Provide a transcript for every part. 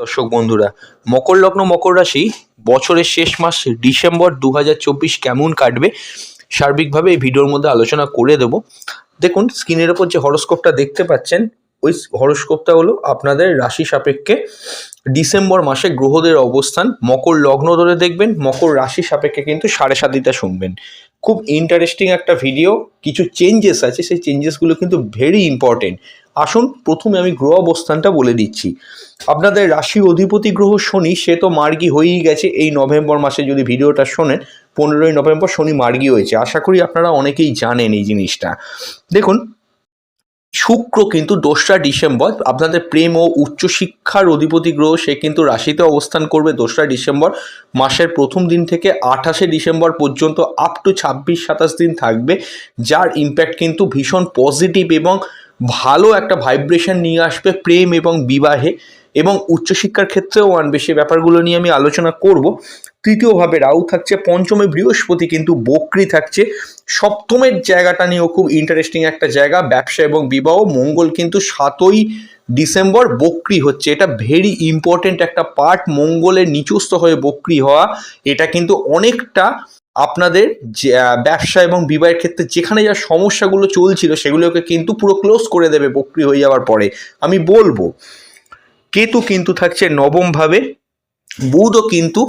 দর্শক বন্ধুরা, মকর লগ্ন, মকর রাশি বছরের শেষ মাস ডিসেম্বর দু হাজার চব্বিশ কেমন কাটবে সার্বিকভাবে এই ভিডিওর মধ্যে আলোচনা করে দেব। দেখুন, স্ক্রিনের ওপর যে হরস্কোপটা দেখতে পাচ্ছেন, ওই হরস্কোপটা হলো আপনাদের রাশি সাপেক্ষে ডিসেম্বর মাসে গ্রহদের অবস্থান। মকর লগ্ন ধরে দেখবেন, মকর রাশি সাপেক্ষে কিন্তু সাড়ে সাতিটা শুনবেন। খুব ইন্টারেস্টিং একটা ভিডিও কিছু চেঞ্জেস আছে, সেই চেঞ্জেসগুলো কিন্তু ভেরি ইম্পর্টেন্ট আসুন, প্রথমে আমি গ্রহ অবস্থানটা বলে দিচ্ছি। আপনাদের রাশি অধিপতি গ্রহ শনি, সে তো মার্গি হয়েই গেছে। এই নভেম্বর মাসে যদি ভিডিওটা শোনেন, পনেরোই নভেম্বর শনি মার্গি হয়েছে। আশা করি আপনারা অনেকেই জানেন এই জিনিসটা। দেখুন শুক্র কিন্তু দোসরা ডিসেম্বর, আপনাদের প্রেম ও উচ্চশিক্ষার অধিপতি গ্রহ, সে কিন্তু রাশিতে অবস্থান করবে দোসরা ডিসেম্বর। মাসের প্রথম দিন থেকে আঠাশে ডিসেম্বর পর্যন্ত আপ টু ছাব্বিশ, সাতাশ দিন থাকবে, যার ইম্প্যাক্ট কিন্তু ভীষণ পজিটিভ এবং ভালো একটা ভাইব্রেশন নিয়ে আসবে প্রেম এবং বিবাহে। এবং উচ্চশিক্ষার ক্ষেত্রেও আনবে সে ব্যাপারগুলো নিয়ে আমি আলোচনা করব। তৃতীয়ভাবে রাহু থাকছে, পঞ্চমে বৃহস্পতি কিন্তু বক্রি থাকছে। সপ্তমের জায়গাটা নিয়েও খুব ইন্টারেস্টিং একটা জায়গা, ব্যবসা এবং বিবাহ। মঙ্গল কিন্তু সাতই ডিসেম্বর বক্রি হচ্ছে। এটা ভেরি ইম্পর্টেন্ট একটা পার্ট মঙ্গলের নিচস্থ হয়ে বক্রি হওয়া, এটা কিন্তু অনেকটা আপনাদের ব্যবসা এবং বিবাহের ক্ষেত্রে যেখানে যা সমস্যাগুলো চলছিল, সেগুলোকে কিন্তু পুরো ক্লোজ করে দেবে বক্রি হয়ে যাওয়ার পরে। আমি বলব কেতু কিন্তু থাকছে নবমভাবে, বুধও কিন্তু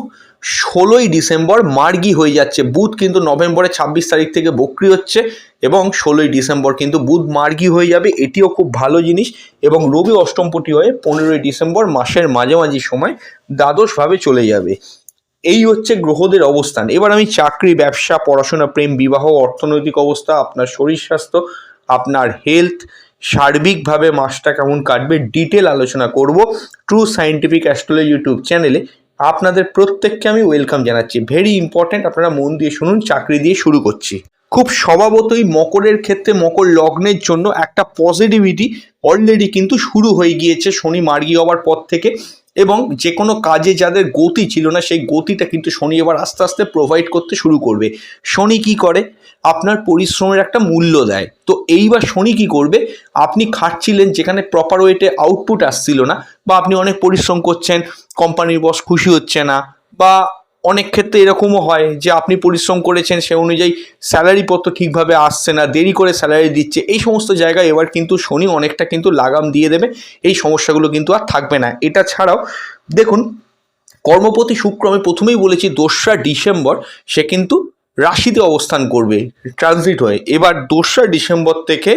ষোলোই ডিসেম্বর মার্গি হয়ে যাচ্ছে। বুধ কিন্তু নভেম্বরের ছাব্বিশ তারিখ থেকে বক্রি হচ্ছে এবং ষোলোই ডিসেম্বর কিন্তু বুধ মার্গি হয়ে যাবে। এটিও খুব ভালো জিনিস এবং রবি অষ্টমপটি হয়ে পনেরোই ডিসেম্বর মাসের মাঝামাঝি সময় দ্বাদশভাবে চলে যাবে। এই হচ্ছে গ্রহদের অবস্থান। এবার আমি চাকরি, ব্যবসা, পড়াশোনা, প্রেম, বিবাহ, অর্থনৈতিক অবস্থা, আপনার শরীর স্বাস্থ্য, আপনার হেলথ সার্বিকভাবে মাসটা কেমন কাটবে ডিটেল আলোচনা করব ট্রু সায়েন্টিফিক অ্যাস্ট্রোলজি ইউটিউব চ্যানেলে আপনাদের প্রত্যেককে আমি ওয়েলকাম জানাচ্ছি। ভেরি ইম্পর্ট্যান্ট আপনারা মন দিয়ে শুনুন, চাকরি দিয়ে শুরু করছি। খুব স্বভাবতই মকরের ক্ষেত্রে, মকর লগ্নের জন্য একটা পজিটিভিটি অলরেডি কিন্তু শুরু হয়ে গিয়েছে শনি মার্গি হওয়ার পর থেকে। এবং যে কোনো কাজে যাদের গতি ছিল না, সেই গতিটা কিন্তু শনি এবার আস্তে আস্তে প্রোভাইড করতে শুরু করবে। শনি কি করে? আপনার পরিশ্রমের একটা মূল্য দেয়। তো এইবার শনি কি করবে? আপনি খাটছিলেন যেখানে প্রপার ওয়েটে আউটপুট আসছিল না, বা আপনি অনেক পরিশ্রম করছেন কোম্পানির বস খুশি হচ্ছে না, বা অনেক ক্ষেত্রে এরকমও হয় যে আপনি পরিশ্রম করেছেন, সে অনুযায়ী স্যালারি পত্র ঠিকভাবে আসছে না, দেরি করে স্যালারি দিচ্ছে, এই সমস্ত জায়গায় এবার কিন্তু শনি অনেকটা কিন্তু লাগাম দিয়ে দেবে, এই সমস্যাগুলো কিন্তু আর থাকবে না। এটা ছাড়াও দেখুন, কর্মপতি শুক্র আমি প্রথমেই বলেছি দোসরা ডিসেম্বর সে কিন্তু রাশিতে অবস্থান করবে ট্রানজিট হয়ে। এবার দোসরা ডিসেম্বর থেকে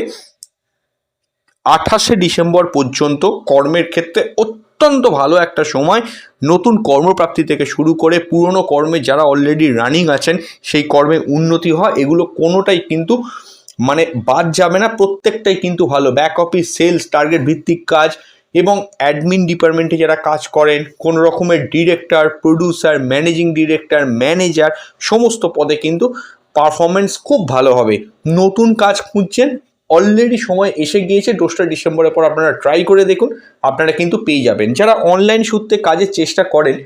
আঠাশে ডিসেম্বর পর্যন্ত কর্মের ক্ষেত্রে অত্যন্ত ভালো একটা সময় নতুন কর্মপ্রাপ্তি থেকে শুরু করে পুরনো কর্মে যারা অলরেডি রানিং আছেন, সেই কর্মে উন্নতি হয় এগুলো কোনোটাই কিন্তু মানে বাদ যাবে না, প্রত্যেকটাই কিন্তু ভালো। ব্যাক অফিস সেলস টার্গেট ভিত্তিক কাজ এবং অ্যাডমিন ডিপার্টমেন্টে যারা কাজ করেন, কোনো রকমের director producer managing director manager সমস্ত পদে কিন্তু পারফরমেন্স খুব ভালো হবে। নতুন কাজ খুঁজছেন অলরেডি সময় এসে গিয়েছে, দোসরা ডিসেম্বরের পর আপনারা ট্রাই করে দেখুন, আপনারা কিন্তু পেয়ে যাবেন। যারা অনলাইন সূত্রে কাজের চেষ্টা করেন,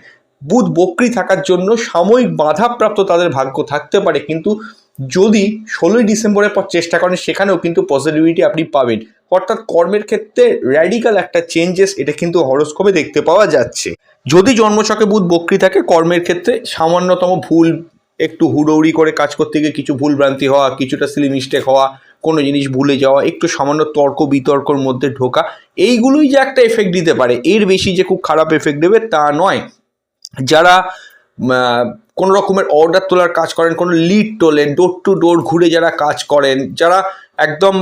বুধ বক্রি থাকার জন্য সাময়িক বাধাপ্রাপ্ত তাদের ভাগ্য থাকতে পারে, কিন্তু যদি ষোলোই ডিসেম্বরের পর চেষ্টা করেন, সেখানেও কিন্তু পজিটিভিটি আপনি পাবেন। অর্থাৎ কর্মের ক্ষেত্রে র্যাডিক্যাল একটা চেঞ্জেস এটা কিন্তু হরস্কোপে দেখতে পাওয়া যাচ্ছে। যদি জন্মছকে বুধ বক্রি থাকে, কর্মের ক্ষেত্রে সামান্যতম ভুল একটু হুড়ৌড়ি করে কাজ করতে গিয়ে কিছু ভুলভ্রান্তি হওয়া, কিছুটা সিলি মিস্টেক হওয়া, কোনো জিনিস ভুলে যাওয়া, একটু সামান্য তর্ক বিতর্কর মধ্যে ঢোকা, এইগুলোই যে একটা এফেক্ট দিতে পারে। এর বেশি যে খুব খারাপ এফেক্ট দেবে তা নয়। যারা কোনো রকমের অর্ডার তোলার কাজ করেন, কোনো লিড তোলেন ডোর টু ডোর ঘুরে যারা কাজ করেন, যারা একদম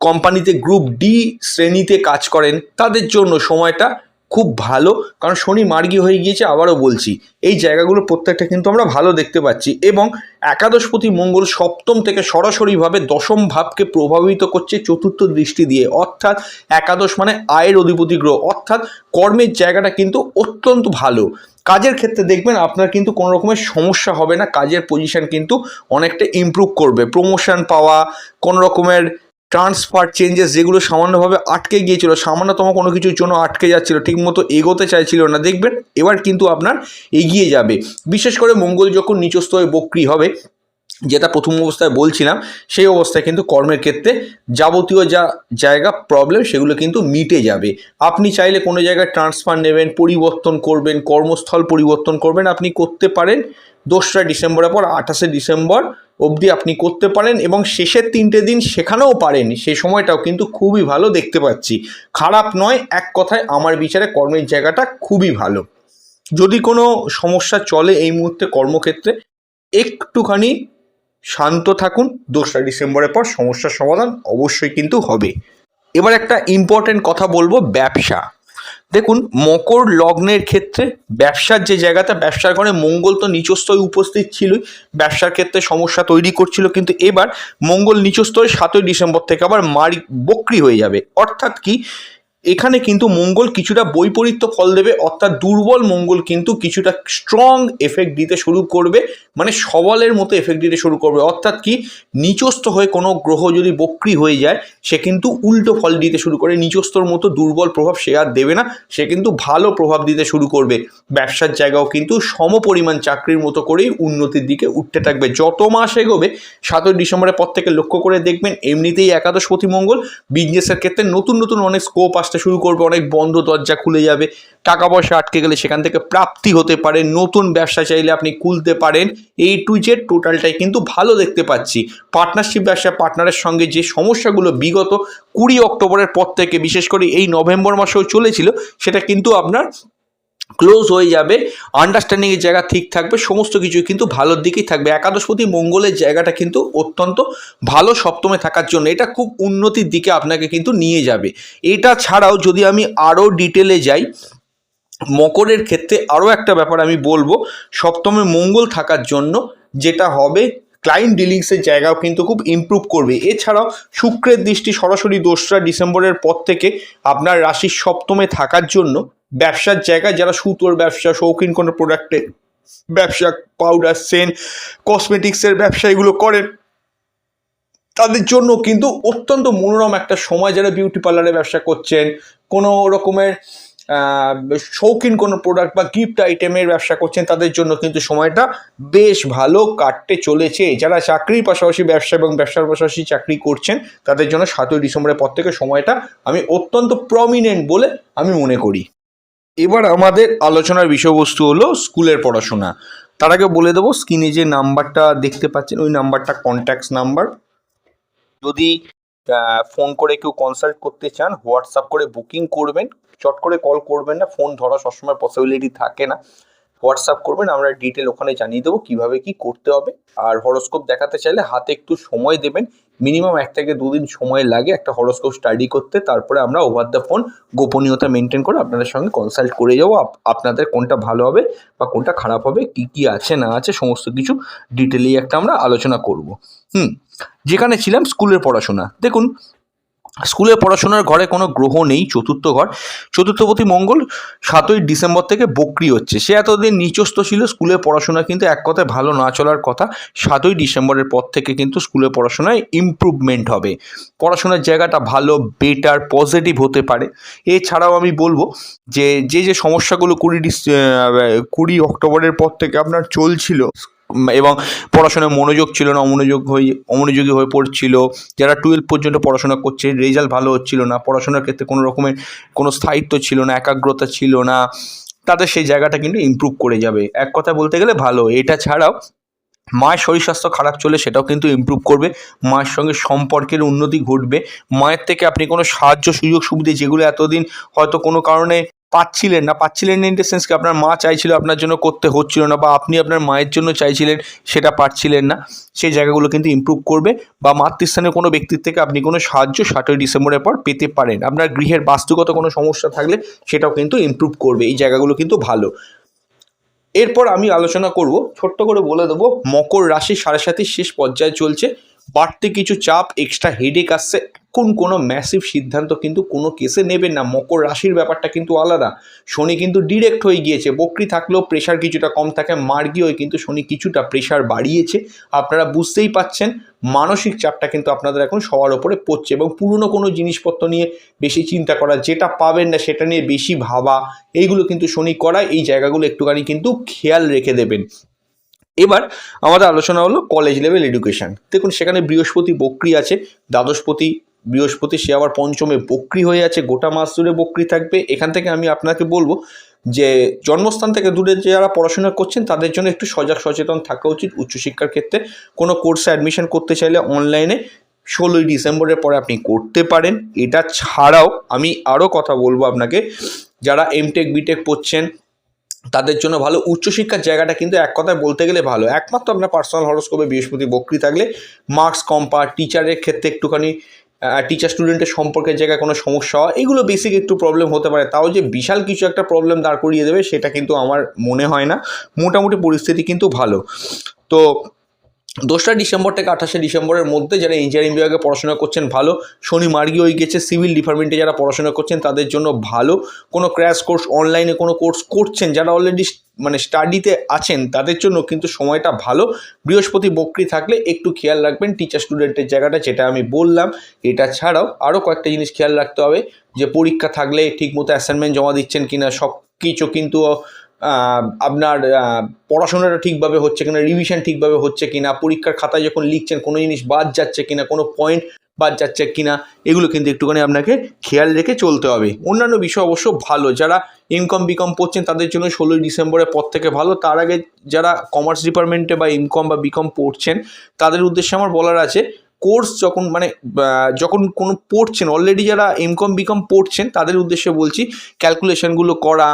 কোম্পানিতে গ্রুপ ডি শ্রেণীতে কাজ করেন, তাদের জন্য সময়টা খুব ভালো। কারণ শনি মার্গী হয়ে গিয়েছে, আবারও বলছি, এই জায়গাগুলো প্রত্যেকটা কিন্তু আমরা ভালো দেখতে পাচ্ছি এবং একাদশপতি মঙ্গল সপ্তম থেকে সরাসরিভাবে দশম ভাবকে প্রভাবিত করছে চতুর্থ দৃষ্টি দিয়ে। অর্থাৎ একাদশ মানে আয়ের অধিপতি গ্রহ। অর্থাৎ কর্মের জায়গাটা কিন্তু অত্যন্ত ভালো। কাজের ক্ষেত্রে দেখবেন আপনার কিন্তু কোনো রকমের সমস্যা হবে না, কাজের পজিশন কিন্তু অনেকটা ইমপ্রুভ করবে। প্রমোশন পাওয়া, কোনো রকমের ট্রান্সফার চেঞ্জেস যেগুলো সামান্যভাবে আটকে গিয়েছিল, সামান্যতম কোনো কিছুর জন্য আটকে যাচ্ছিল, ঠিকমতো এগোতে চাইছিল না, দেখবেন এবার কিন্তু আপনার এগিয়ে যাবে। বিশেষ করে মঙ্গল যখন নিচস্থ হয়ে বক্রি হবে যেটা প্রথম অবস্থায় বলছিলাম, সেই অবস্থায় কিন্তু কর্মের ক্ষেত্রে যাবতীয় যা জায়গা প্রবলেম সেগুলো কিন্তু মিটে যাবে। আপনি চাইলে কোনো জায়গায় ট্রান্সফার নেবেন, পরিবর্তন করবেন, কর্মস্থল পরিবর্তন করবেন, আপনি করতে পারেন। দোসরা ডিসেম্বরের পর আঠাশে ডিসেম্বর অবধি আপনি করতে পারেন এবং শেষের তিনটে দিন সেখানেও পারেন। সেই সময়টাও কিন্তু খুবই ভালো দেখতে পাচ্ছি। খারাপ নয়, এক কথায় আমার বিচারে কর্মের জায়গাটা খুবই ভালো। যদি কোনো সমস্যা চলে এই মুহূর্তে কর্মক্ষেত্রে, একটুখানি শান্ত থাকুন, দোসরা ডিসেম্বরের পর সমস্যার সমাধান অবশ্যই কিন্তু হবে। এবার একটা ইম্পর্টেন্ট কথা বলব, ব্যবসা। দেখুন, মকর লগ্নের ক্ষেত্রে ব্যবসার যে জায়গাটা, ব্যবসার ঘরে মঙ্গল তো নিচস্থই উপস্থিত ছিলই, ব্যবসার ক্ষেত্রে সমস্যা তৈরি করছিল, কিন্তু এবার মঙ্গল নিচস্থই সাতই ডিসেম্বর থেকে আবার মারি বক্রি হয়ে যাবে। অর্থাৎ কি? এখানে কিন্তু মঙ্গল কিছুটা বৈপরীত্য ফল দেবে, অর্থাৎ দুর্বল মঙ্গল কিন্তু কিছুটা স্ট্রং এফেক্ট দিতে শুরু করবে মানে সবলের মতো এফেক্ট দিতে শুরু করবে। অর্থাৎ কি? নিচস্থ হয়ে কোনো গ্রহ যদি বক্রি হয়ে যায়, সে কিন্তু উল্টো ফল দিতে শুরু করে। নিচস্থর মতো দুর্বল প্রভাব সে আর দেবে না, সে কিন্তু ভালো প্রভাব দিতে শুরু করবে। ব্যবসার জায়গাও কিন্তু সম পরিমাণ চাকরির মতো করেই উন্নতির দিকে উঠতে থাকবে। যত মাস এগোবে, সাতই ডিসেম্বরের পর থেকে লক্ষ্য করে দেখবেন, এমনিতেই একাদশপতি মঙ্গল বিজনেসের ক্ষেত্রে নতুন নতুন অনেক স্কোপ আসতে শুরু করবে, অনেক বন্ধ দরজা খুলে যাবে। টাকা পয়সা আটকে গেলে সেখান থেকে প্রাপ্তি হতে পারে। নতুন ব্যবসা চাইলে আপনি খুলতে পারেন। এই টু জেড টোটালটাই কিন্তু ভালো দেখতে পাচ্ছি। পার্টনারশিপ ব্যবসা পার্টনারের সঙ্গে যে সমস্যাগুলো বিগত কুড়ি অক্টোবরের পর থেকে, বিশেষ করে এই নভেম্বর মাসেও চলেছিল, সেটা কিন্তু আপনার ক্লোজ হয়ে যাবে আন্ডারস্ট্যান্ডিংয়ের জায়গা ঠিক থাকবে, সমস্ত কিছু কিন্তু ভালোর দিকেই থাকবে। একাদশপতি মঙ্গলের জায়গাটা কিন্তু অত্যন্ত ভালো সপ্তমে থাকার জন্য। এটা খুব উন্নতির দিকে আপনাকে কিন্তু নিয়ে যাবে। এটা ছাড়াও যদি আমি আরও ডিটেলে যাই, মকরের ক্ষেত্রে আরও একটা ব্যাপার আমি বলব। সপ্তমে মঙ্গল থাকার জন্য যেটা হবে ক্লায়েন্ট ডিলিংসের জায়গাও কিন্তু খুব ইমপ্রুভ করবে। এছাড়াও শুক্রের দৃষ্টি সরাসরি দোসরা ডিসেম্বরের পর থেকে আপনার রাশির সপ্তমে থাকার জন্য ব্যবসার জায়গায় যারা সুতোর ব্যবসা, শৌখিন কোনো প্রোডাক্টের ব্যবসা পাউডার সেন কসমেটিক্সের ব্যবসা এগুলো করেন, তাদের জন্য কিন্তু অত্যন্ত মনোরম একটা সময় যারা বিউটি পার্লারে ব্যবসা করছেন, কোনো রকমের শৌখিন কোনো প্রোডাক্ট বা গিফট আইটেমের ব্যবসা করছেন, তাদের জন্য কিন্তু সময়টা বেশ ভালো কাটতে চলেছে। যারা চাকরির পাশাপাশি ব্যবসা এবং ব্যবসার পাশাপাশি চাকরি করছেন, তাদের জন্য সাতই ডিসেম্বরের পর থেকে সময়টা আমি অত্যন্ত প্রমিনেন্ট বলে আমি মনে করি। এবার আমাদের আলোচনার বিষয়বস্তু হলো স্কুলের পড়াশোনা। তার আগে বলে দেবো স্ক্রিনে যে নাম্বারটা দেখতে পাচ্ছেন, ওই নাম্বারটা কন্ট্যাক্টস নাম্বার যদি ফোন করে কেউ কনসাল্ট করতে চান হোয়াটসঅ্যাপ করে বুকিং করবেন, চট করে কল করবেন না ফোন ধরা সবসময় পসিবিলিটি থাকে না। হোয়াটসঅ্যাপ করবেন, আমরা ডিটেল ওখানে জানিয়ে দেবো কীভাবে কি করতে হবে। আর হরোস্কোপ দেখাতে চাইলে হাতে একটু সময় দেবেন মিনিমাম এক থেকে দুদিন সময় লাগে একটা হরস্কোপ স্টাডি করতে, তারপরে আমরা ওভার দ্য ফোন গোপনীয়তা মেনটেন করে আপনাদের সঙ্গে কনসাল্ট করে যাব, আপ- আপনাদের কোনটা ভালো হবে বা কোনটা খারাপ হবে, কি কি আছে, না আছে, সমস্ত কিছু ডিটেলেই একটা আমরা আলোচনা করব। হুম, যেখানে ছিলাম স্কুলের পড়াশোনা। দেখুন স্কুলের পড়াশোনার ঘরে কোনো গ্রহ নেই, চতুর্থ ঘর। চতুর্থপতি মঙ্গল, সাতই ডিসেম্বর থেকে বক্রি হচ্ছে। সে এতদিন নিচস্থ ছিল, স্কুলে পড়াশোনা কিন্তু এক কথায় ভালো না চলার কথা। সাতই ডিসেম্বরের পর থেকে কিন্তু স্কুলে পড়াশোনায় ইমপ্রুভমেন্ট হবে। পড়াশোনার জায়গাটা ভালো বেটার পজিটিভ হতে পারে। এছাড়াও আমি বলব যে যে যে সমস্যাগুলো কুড়ি ডিস কুড়ি অক্টোবরের পর থেকে আপনার চলছিল এবং পড়াশোনায় মনোযোগ ছিল না, অমনোযোগ হয়ে, অমনোযোগী হয়ে পড়ছিল। যারা টুয়েলভ পর্যন্ত পড়াশোনা করছে রেজাল্ট ভালো হচ্ছিল না। পড়াশোনার ক্ষেত্রে কোনো রকমের কোনো স্থায়িত্ব ছিল না, একাগ্রতা ছিল না। তাদের সেই জায়গাটা কিন্তু ইম্প্রুভ করে যাবে। এক কথা বলতে গেলে ভালো। এটা ছাড়াও মায়ের শরীর স্বাস্থ্য খারাপ চলে সেটাও কিন্তু ইমপ্রুভ করবে। মায়ের সঙ্গে সম্পর্কের উন্নতি ঘটবে। মায়ের থেকে আপনি কোনো সাহায্য, সুযোগ, সুবিধে যেগুলো এতদিন হয়তো কোনো কারণে পাচ্ছিলেন না, পাচ্ছিলেন ইন দ্য সেন্স কি আপনার মা চাইছিল আপনার জন্য করতে হচ্ছিল না বা আপনি আপনার মায়ের জন্য চাইছিলেন সেটা পারছিলেন না, সেই জায়গাগুলো কিন্তু ইমপ্রুভ করবে বা মাতৃস্থানীয় কোনো ব্যক্তির থেকে আপনি কোনো সাহায্য ষাটই ডিসেম্বরের পর পেতে পারেন। আপনার গৃহের বাস্তুগত কোনো সমস্যা থাকলে সেটাও কিন্তু ইমপ্রুভ করবে। এই জায়গাগুলো কিন্তু ভালো। এরপর আমি আলোচনা করব, ছোট্ট করে বলে দেবো, মকর রাশি সাড়ে সাতির শেষ পর্যায়ে চলছে। বাড়তি কিছু চাপ এক্সট্রা হেডেক আসছে। এখন কোনো ম্যাসিভ সিদ্ধান্ত কিন্তু কোনো কেসে নেবেন না। মকর রাশির ব্যাপারটা কিন্তু আলাদা। শনি কিন্তু ডিরেক্ট হয়ে গিয়েছে। বকরি থাকলেও প্রেশার কিছুটা কম থাকে। মার্গি হয়ে কিন্তু শনি কিছুটা প্রেশার বাড়িয়েছে। আপনারা বুঝতেই পাচ্ছেন, মানসিক চাপটা কিন্তু আপনাদের এখন সবার ওপরে পড়ছে এবং পুরনো কোনো জিনিসপত্র নিয়ে বেশি চিন্তা করা, যেটা পাবেন না সেটা নিয়ে বেশি ভাবা, এইগুলো কিন্তু শনি করায়। এই জায়গাগুলো একটুখানি কিন্তু খেয়াল রেখে দেবেন। এবার আমাদের আলোচনা হলো কলেজ লেভেল এডুকেশন দেখুন, সেখানে বৃহস্পতি বক্রি আছে, দ্বাদশপতি, বৃহস্পতি, সে আবার পঞ্চমে বক্রি হয়ে আছে, গোটা মাস জুড়ে বক্রি থাকবে। এখান থেকে আমি আপনাকে বলব যে, জন্মস্থান থেকে দূরে যারা পড়াশোনা করছেন, তাদের জন্য একটু সজাগ সচেতন থাকা উচিত উচ্চশিক্ষার ক্ষেত্রে। কোনো কোর্সে অ্যাডমিশন করতে চাইলে অনলাইনে ষোলোই ডিসেম্বরের পরে আপনি করতে পারেন। এটা ছাড়াও আমি আরও কথা বলব আপনাকে, যারা এমটেক বিটেক পড়ছেন তাদের জন্য ভালো। উচ্চশিক্ষার জায়গাটা কিন্তু এক কথায় বলতে গেলে ভালো। একমাত্র আপনার পার্সোনাল হরস্কোপে বৃহস্পতি, বক্রি থাকলে মার্কস কম পাওয়া টিচারের ক্ষেত্রে একটুখানি টিচার স্টুডেন্টের সম্পর্কের জায়গায় কোনো সমস্যা হওয়া, এগুলো বেসিক একটু প্রবলেম হতে পারে। তাও যে বিশাল কিছু একটা প্রবলেম দাঁড় করিয়ে দেবে, সেটা কিন্তু আমার মনে হয় না। মোটামুটি পরিস্থিতি কিন্তু ভালো। তো দোসরা ডিসেম্বর থেকে আঠাশে ডিসেম্বরের মধ্যে যারা ইঞ্জিনিয়ারিং বিভাগে পড়াশোনা করছেন, ভালো। শনি মার্গি হয়ে গেছে। সিভিল ডিপার্টমেন্টে যারা পড়াশোনা করছেন, তাদের জন্য ভালো। কোনো ক্র্যাশ কোর্স অনলাইনে কোনো কোর্স করছেন, যারা অলরেডি মানে স্টাডিতে আছেন, তাদের জন্য কিন্তু সময়টা ভালো। বৃহস্পতি বক্রি থাকলে একটু খেয়াল রাখবেন। টিচার স্টুডেন্টের জায়গাটা যেটা আমি বললাম, এটা ছাড়াও আরও কয়েকটা জিনিস খেয়াল রাখতে হবে। যে পরীক্ষা থাকলে ঠিকমতো অ্যাসাইনমেন্ট জমা দিচ্ছেন কিনা সব কিছু কিন্তু আপনার পড়াশোনাটা ঠিকভাবে হচ্ছে কিনা রিভিশন ঠিকভাবে হচ্ছে কিনা, পরীক্ষার খাতায় যখন লিখছেন কোনো জিনিস বাদ যাচ্ছে কিনা, কোনো পয়েন্ট বাদ যাচ্ছে কিনা, এগুলো কিন্তু একটুখানি আপনাকে খেয়াল রেখে চলতে হবে। অন্যান্য বিষয় অবশ্য ভালো। যারা ইনকম বিকম পড়ছেন, তাদের জন্য ষোলোই ডিসেম্বরের পর থেকে ভালো। তার আগে যারা কমার্স ডিপার্টমেন্টে বা ইনকম বা বিকম পড়ছেন, তাদের উদ্দেশ্যে আমার বলার আছে কোর্স যখন মানে যখন কোনো পড়ছেন অলরেডি যারা এমকম বিকম পড়ছেন, তাদের উদ্দেশ্যে বলছি ক্যালকুলেশনগুলো করা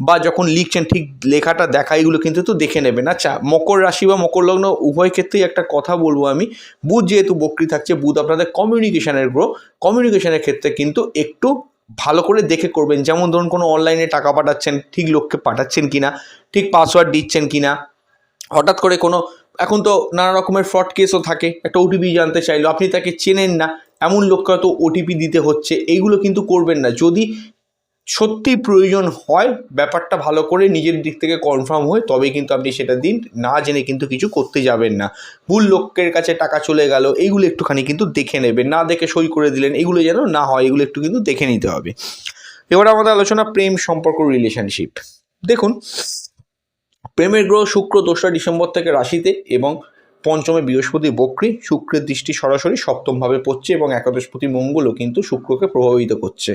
বা যখন লিখছেন ঠিক লেখাটা দেখা, এগুলো কিন্তু একটু দেখে নেবেন। আচ্ছা মকর রাশি বা মকর লগ্ন, উভয় ক্ষেত্রেই একটা কথা বলব আমি। বুধ যেহেতু বক্রি থাকছে, বুধ আপনাদের কমিউনিকেশানের গ্রো কমিউনিকেশনের ক্ষেত্রে কিন্তু একটু ভালো করে দেখে করবেন। যেমন ধরুন, কোনো অনলাইনে টাকা পাঠাচ্ছেন, ঠিক লোককে পাঠাচ্ছেন কিনা, ঠিক পাসওয়ার্ড দিচ্ছেন কিনা। হঠাৎ করে কোনো, এখন তো নানা রকমের ফ্রড কেসও থাকে। একটা ওটিপি জানতে চাইলো, আপনি তাকে চেনেন না, এমন লোককে হয়তো ওটিপি দিতে হচ্ছে। এইগুলো কিন্তু করবেন না। যদি সত্যি প্রয়োজন হয়, ব্যাপারটা ভালো করে নিজের দিক থেকে কনফার্ম হয় তবেই কিন্তু আপনি সেটা দিন, না জেনে কিন্তু কিছু করতে যাবেন না। ভুল লোকের কাছে টাকা চলে গেল এইগুলো একটুখানি কিন্তু দেখে নেবেন, না দেখে সই করে দিলেন, এগুলো যেন না হয়, এগুলো একটু কিন্তু দেখে নিতে হবে। এবার আমাদের আলোচনা প্রেম সম্পর্ক রিলেশনশিপ দেখুন, প্রেমের গ্রহ শুক্র, দোসরা ডিসেম্বর থেকে রাশিতে এবং পঞ্চমে বৃহস্পতি বক্রী, শুক্রের দৃষ্টি সরাসরি সপ্তমভাবে পড়ছে এবং একাদশপতি মঙ্গলও কিন্তু শুক্রকে প্রভাবিত করছে।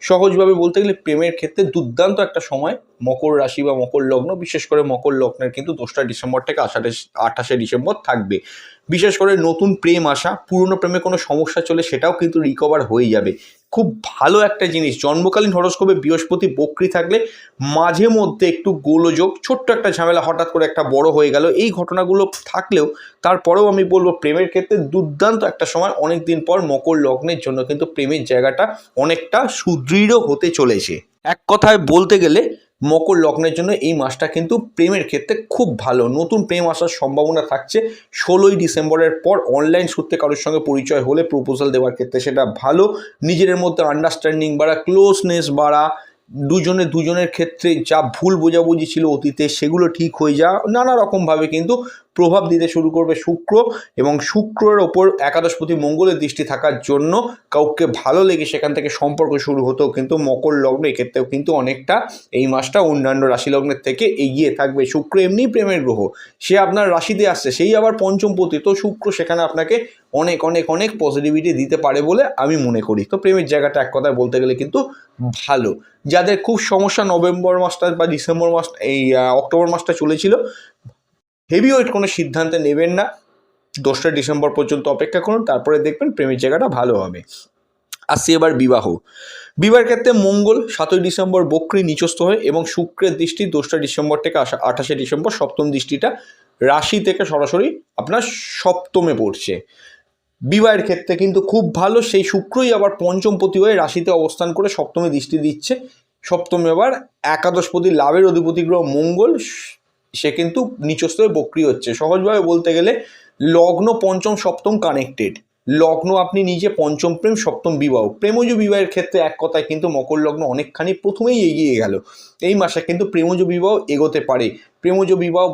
সহজভাবে বলতে গেলে প্রেমের ক্ষেত্রে দুর্দান্ত একটা সময়, মকর রাশি বা মকর লগ্ন, বিশেষ করে মকর লগ্নের কিন্তু দোসরা ডিসেম্বর থেকে আষাটে আঠাশে ডিসেম্বর থাকবে। বিশেষ করে নতুন প্রেম আসা, পুরনো প্রেমে কোনো সমস্যা চলে সেটাও কিন্তু রিকভার হয়ে যাবে। খুব ভালো একটা জিনিস। জন্মকালীন হরস্কোপে বৃহস্পতি বক্রি থাকলে মাঝে মধ্যে একটু গোলযোগ, ছোট্ট একটা ঝামেলা হঠাৎ করে একটা বড় হয়ে গেল, এই ঘটনাগুলো থাকলেও তারপরেও আমি বলব প্রেমের ক্ষেত্রে দুর্দান্ত একটা সময় অনেক দিন পর মকর লগ্নের জন্য কিন্তু প্রেমের জায়গাটা অনেকটা সুদৃঢ় হতে চলেছে। এক কথায় বলতে গেলে মকর লগ্নের জন্য এই মাসটা কিন্তু প্রেমের ক্ষেত্রে খুব ভালো। নতুন প্রেম আসার সম্ভাবনা থাকছে। ষোলোই ডিসেম্বরের পর অনলাইন সূত্রে কারোর সঙ্গে পরিচয় হলে প্রপোজাল দেওয়ার ক্ষেত্রে সেটা ভালো। নিজের মধ্যে আন্ডারস্ট্যান্ডিং বাড়া ক্লোজনেস বাড়া, দুজনে দুজনের ক্ষেত্রে যা ভুল বোঝাবুঝি ছিল অতীতে সেগুলো ঠিক হয়ে যা নানা রকমভাবে কিন্তু প্রভাব দিতে শুরু করবে শুক্র এবং শুক্রের ওপর একাদশপতি মঙ্গলের দৃষ্টি থাকার জন্য কাউকে ভালো লেগে সেখান থেকে সম্পর্ক শুরু হতেও কিন্তু মকর লগ্ন এক্ষেত্রেও কিন্তু অনেকটা এই মাসটা অন্যান্য রাশি লগ্নের থেকে এগিয়ে থাকবে। শুক্র এমনি প্রেমের গ্রহ, সে আপনার রাশিতে আসছে, সেই আবার পঞ্চমপতি তো শুক্র সেখানে আপনাকে অনেক অনেক অনেক পজিটিভিটি দিতে পারে বলে আমি মনে করি। তো প্রেমের জায়গাটা এক কথায় বলতে গেলে কিন্তু ভালো। যাদের খুব সমস্যা নভেম্বর মাসটা বা ডিসেম্বর মাস, এই অক্টোবর মাসটা চলেছিল হেভি ওয়েট কোনো সিদ্ধান্তে নেবেন না। দোসরা ডিসেম্বর পর্যন্ত অপেক্ষা করুন, তারপরে দেখবেন প্রেমের জায়গাটা ভালো হবে। আসছি এবার বিবাহ। বিবাহের ক্ষেত্রে মঙ্গল, সাতই ডিসেম্বর বক্রি নিচস্থ হয় এবং শুক্রের দৃষ্টি দোসরা ডিসেম্বর থেকে আসা আঠাশে ডিসেম্বর সপ্তম দৃষ্টিটা রাশি থেকে সরাসরি আপনার সপ্তমে পড়ছে। বিবাহের ক্ষেত্রে কিন্তু খুব ভালো, সেই শুক্রই আবার পঞ্চমপতি হয়ে রাশিতে অবস্থান করে সপ্তমে দৃষ্টি দিচ্ছে। সপ্তমে আবার একাদশপতি লাভের অধিপতি গ্রহ মঙ্গল সে কিন্তু নিচস্থ হয়ে বক্রি হচ্ছে। সহজভাবে বলতে গেলে, লগ্ন পঞ্চম, সপ্তম কানেক্টেড লগ্ন আপনি নিজে পঞ্চম প্রেম, সপ্তম বিবাহ। প্রেমজ বিবাহের ক্ষেত্রে এক কথায় কিন্তু মকর লগ্ন অনেকখানি প্রথমেই এগিয়ে গেল। এই মাসে কিন্তু প্রেমজ বিবাহ এগোতে পারে। প্রেমজ বিবাহ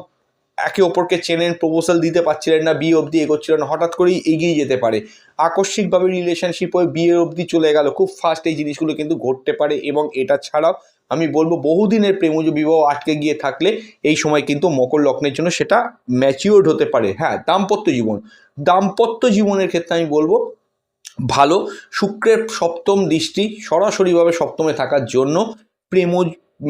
একে অপরকে চেনেন প্রপোজাল দিতে পারছিলেন না, বিয়ে অবধি এগোচ্ছিলেন না, হঠাৎ করেই এগিয়ে যেতে পারে। আকস্মিকভাবে রিলেশনশিপ হয়ে বিয়ে অবধি চলে গেল। খুব ফাস্ট এই জিনিসগুলো কিন্তু ঘটতে পারে এবং এটা ছাড়াও আমি বলব বহুদিনের প্রেমজ বিবাহ আটকে গিয়ে থাকলে এই সময় কিন্তু মকর লগ্নের জন্য সেটা ম্যাচিওর্ড হতে পারে। হ্যাঁ দাম্পত্য জীবন। দাম্পত্য জীবনের ক্ষেত্রে আমি বলব, ভালো শুক্রের সপ্তম দৃষ্টি সরাসরিভাবে সপ্তমে থাকার জন্য প্রেম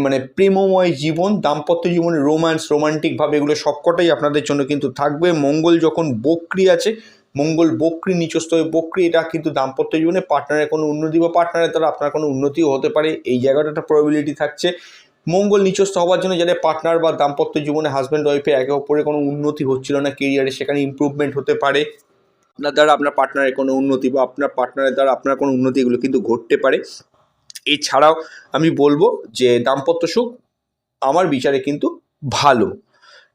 মানে প্রেমময় জীবন, দাম্পত্য জীবনে রোম্যান্স রোমান্টিকভাবে এগুলো সবকটাই আপনাদের জন্য কিন্তু থাকবে। মঙ্গল যখন বক্রি আছে মঙ্গল বক্রি নিচস্থ হয়ে, বক্রি এটা কিন্তু দাম্পত্য জীবনে পার্টনারের কোনো উন্নতি বা পার্টনারের দ্বারা আপনার কোনো উন্নতিও হতে পারে। এই জায়গাটা একটা প্রবিলিটি থাকছে। মঙ্গল নিচস্থ হওয়ার জন্য যাদের পার্টনার বা দাম্পত্য জীবনে হাজব্যান্ড ওয়াইফে একে অপরের কোনো উন্নতি হচ্ছিল না কেরিয়ারে সেখানে ইমপ্রুভমেন্ট হতে পারে। আপনার দ্বারা আপনার পার্টনারের কোনো উন্নতি বা আপনার পার্টনারের দ্বারা আপনার কোনো উন্নতি এগুলো কিন্তু ঘটতে পারে। এছাড়াও আমি বলব যে দাম্পত্য সুখ আমার বিচারে কিন্তু ভালো।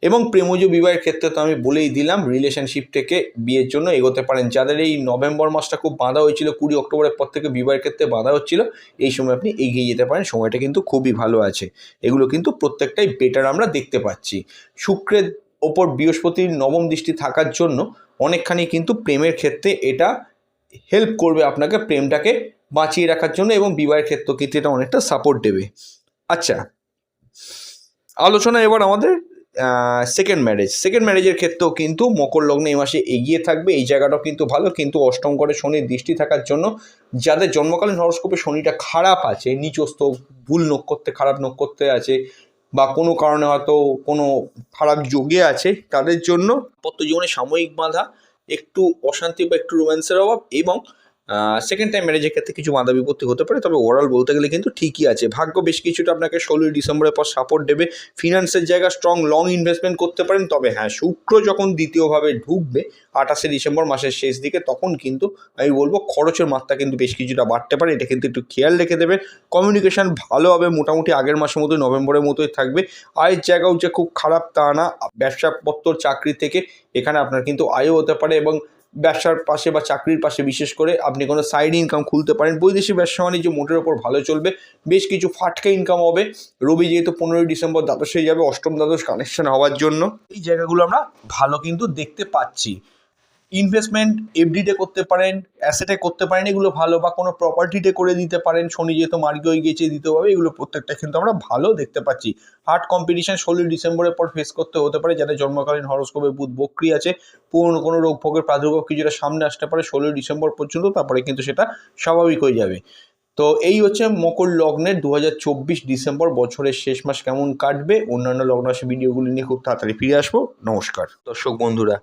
এবং প্রেমজ বিবাহের ক্ষেত্রে তো আমি বলেই দিলাম রিলেশনশিপ থেকে বিয়ের জন্য এগোতে পারেন। যাদের এই নভেম্বর মাসটা খুব বাঁধা হয়েছিল, কুড়ি অক্টোবরের পর থেকে বিবাহের ক্ষেত্রে বাঁধা হচ্ছিল, এই সময় আপনি এগিয়ে যেতে পারেন, সময়টা কিন্তু খুবই ভালো আছে। এগুলো কিন্তু প্রত্যেকটাই বেটার আমরা দেখতে পাচ্ছি। শুক্রের ওপর বৃহস্পতির নবম দৃষ্টি থাকার জন্য অনেকখানি কিন্তু প্রেমের ক্ষেত্রে এটা হেল্প করবে আপনাকে প্রেমটাকে বাঁচিয়ে রাখার জন্য এবং বিবাহের ক্ষেত্রেও কিন্তু এটা অনেকটা সাপোর্ট দেবে। আচ্ছা আলোচনা এবার আমাদের সেকেন্ড ম্যারেজ সেকেন্ড ম্যারেজের ক্ষেত্রেও কিন্তু মকর লগ্নে এই মাসে এগিয়ে থাকবে। এই জায়গাটাও কিন্তু ভালো। কিন্তু অষ্টম ঘরে শনির দৃষ্টি থাকার জন্য যাদের জন্মকালীন হরস্কোপে শনিটা খারাপ আছে নিচস্থ ভুল নক্ষত্রে, খারাপ নক্ষত্রে আছে বা কোনো কারণে হয়তো কোনো খারাপ যোগে আছে, তাদের জন্য পত্র জীবনে সাময়িক বাধা, একটু অশান্তি বা একটু রোম্যান্সের অভাব এবং সেকেন্ড টাইম ম্যারেজের ক্ষেত্রে কিছু বাধা বিপত্তি হতে পারে, তবে ওভারঅল বলতে গেলে কিন্তু ঠিকই আছে। ভাগ্য বেশ কিছুটা আপনাকে ষোলোই ডিসেম্বরের পর সাপোর্ট দেবে। ফিনান্সের জায়গা স্ট্রং লং ইনভেস্টমেন্ট করতে পারেন, তবে হ্যাঁ শুক্র যখন দ্বিতীয়ভাবে ঢুকবে, আঠাশে ডিসেম্বর মাসের শেষ দিকে, তখন কিন্তু আমি বলব খরচের মাত্রা কিন্তু বেশ কিছুটা বাড়তে পারে। এটা কিন্তু একটু খেয়াল রেখে দেবেন কমিউনিকেশন ভালো হবে মোটামুটি আগের মাসের মতোই, নভেম্বরের মতোই থাকবে। আয়ের জায়গাও যে খুব খারাপ তা না, ব্যবসাপত্র, চাকরি থেকে এখানে আপনার কিন্তু আয়ও হতে পারে এবং ব্যবসার পাশে বা চাকরির পাশে, বিশেষ করে আপনি কোনো সাইড ইনকাম খুলতে পারেন, বৈদেশিক ব্যবসা বাণিজ্য মোটের ওপর ভালো চলবে। বেশ কিছু ফাটকা ইনকাম হবে। রবি যেহেতু পনেরোই ডিসেম্বর দ্বাদশে যাবে, অষ্টম দ্বাদশ কানেকশন হওয়ার জন্য। এই জায়গাগুলো আমরা ভালো কিন্তু দেখতে পাচ্ছি। ইনভেস্টমেন্ট এফডিতে করতে পারেন অ্যাসেটে করতে পারেন, এগুলো ভালো বা কোনো প্রপার্টিতে করে দিতে পারেন, শনি যেহেতু মার্গে হয়ে গিয়েছে দিতে হবে, এগুলো প্রত্যেকটা কিন্তু আমরা ভালো দেখতে পাচ্ছি। হার্ড কম্পিটিশন ষোলোই ডিসেম্বরের পর ফেস করতে হতে পারে, যাদের জন্মকালীন হরস্কোপে বুধ বক্রি আছে, পুরনো কোনো রোগ ভোগের প্রাদুর্ভাব কিছুটা সামনে আসতে পারে, ষোলোই ডিসেম্বর পর্যন্ত, তারপরে কিন্তু সেটা স্বাভাবিক হয়ে যাবে। তো এই হচ্ছে মকর লগ্নের দু হাজার চব্বিশ ডিসেম্বর বছরের শেষ মাস কেমন কাটবে, অন্যান্য লগ্ন রাশি ভিডিওগুলি নিয়ে খুব তাড়াতাড়ি ফিরে আসব। নমস্কার। দর্শক বন্ধুরা